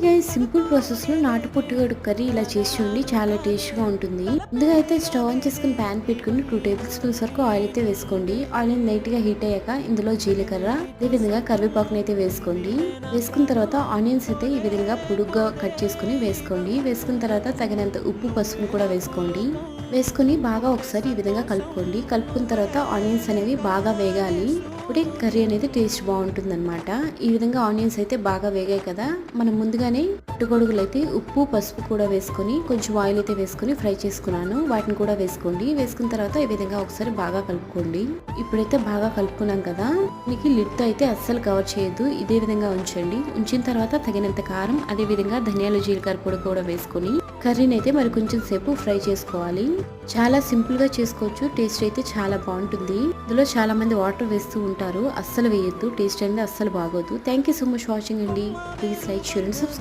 ఇక ఈ సింపుల్ ప్రాసెస్లో నాటు కర్రీ ఇలా చేసి చూడండి చాలా టేస్ట్గా ఉంటుంది. ముందుగా అయితే స్టవ్ ఆన్ చేసుకుని ప్యాన్ పెట్టుకుని టూ టేబుల్ స్పూన్స్ వరకు ఆయిల్ అయితే వేసుకోండి. ఆయిల్ లైట్గా హీట్ అయ్యాక ఇందులో జీలకర్ర అదే విధంగా కరివేపాకుని అయితే వేసుకోండి. వేసుకున్న తర్వాత ఆనియన్స్ అయితే ఈ విధంగా పొడుగ్గా కట్ చేసుకుని వేసుకోండి. వేసుకున్న తర్వాత తగినంత ఉప్పు పసుపును కూడా వేసుకోండి. వేసుకుని బాగా ఒకసారి ఈ విధంగా కలుపుకోండి. కలుపుకున్న తర్వాత ఆనియన్స్ అనేవి బాగా వేగాలి. ఇప్పుడే కర్రీ అనేది టేస్ట్ బాగుంటుంది అనమాట ఈ విధంగా ఆనియన్స్ అయితే బాగా వేగాయి కదా. మనం ముందుగానే పుట్టుగొడుగులు అయితే ఉప్పు పసుపు కూడా వేసుకొని కొంచెం ఆయిల్ అయితే వేసుకొని ఫ్రై చేసుకున్నాను. వాటిని కూడా వేసుకోండి. వేసుకున్న తర్వాత ఈ విధంగా ఒకసారి బాగా కలుపుకోండి. ఇప్పుడైతే బాగా కలుపుకున్నాం కదా. మీకు లిడ్తో అయితే అస్సలు కవర్ చేయొద్దు. ఇదే విధంగా ఉంచండి. ఉంచిన తర్వాత తగినంత కారం అదే విధంగా ధనియాలు జీలకర్ర పొడి కూడా వేసుకొని కర్రీని అయితే మరి కొంచెం సేపు ఫ్రై చేసుకోవాలి. చాలా సింపుల్గా చేసుకోవచ్చు. టేస్ట్ అయితే చాలా బాగుంటుంది. ఇందులో చాలా మంది వాటర్ వేస్తూ ఉంటారు. అస్సలు వేయొద్దు. టేస్ట్ అనేది అస్సలు బాగోదు. Thank you so much watching అండి. Please like share and subscribe